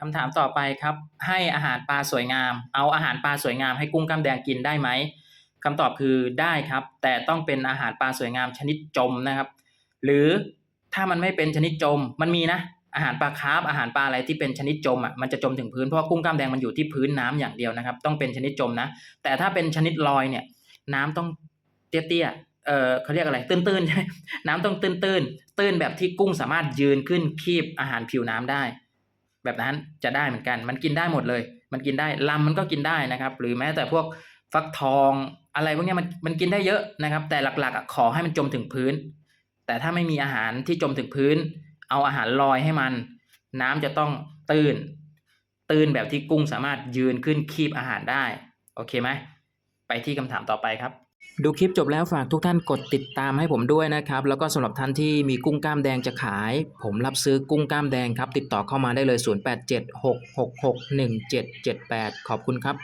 คำถามต่อไปครับ ให้อาหารปลาสวยงาม เอาอาหารปลาสวยงามให้กุ้งกล้ามแดงกินได้ไหมคำตอบคือได้ครับ แต่ต้องเป็นอาหารปลาสวยงามชนิดจมนะครับ หรือถ้ามันไม่เป็นชนิดจมมันมีนะอาหารปลาคาร์ฟอาหารปลาอะไรที่เป็นชนิดจมอะมันจะจมถึงพื้นเพราะกุ้งกล้ามแดงมันอยู่ที่พื้นน้ำอย่างเดียวนะครับ ต้องเป็นชนิดจมนะ แต่ถ้าเป็นชนิดลอยเนี่ย น้ำต้องเตี้ยๆเออเขาเรียกอะไร ตื้นๆใช่น้ำต้องตื้นๆตื้นแบบที่กุ้งสามารถยืนขึ้นคีบอาหารผิวน้ำได้ แบบนั้นจะได้เหมือนกัน มันกินได้หมดเลย มันกินได้ลำมันก็กินได้นะครับ หรือแม้แต่พวกฟักทองอะไรพวกนี้มันมันกินได้เยอะนะครับ แต่หลักๆขอให้มันจมถึงพื้น แต่ถ้าไม่มีอาหารที่จมถึงพื้น เอาอาหารลอยให้มัน น้ำจะต้องตื้น ตื้นแบบที่กุ้งสามารถยืนขึ้นคีบอาหารได้ โอเคไหมไปที่คำถามต่อไปครับ ดูคลิปจบแล้วฝากทุกท่านกดติดตามให้ผมด้วยนะครับ แล้วก็สำหรับท่านที่มีกุ้งกล้ามแดงจะขาย ผมรับซื้อกุ้งกล้ามแดงครับ ติดต่อเข้ามาได้เลย 0876661778 ขอบคุณครับ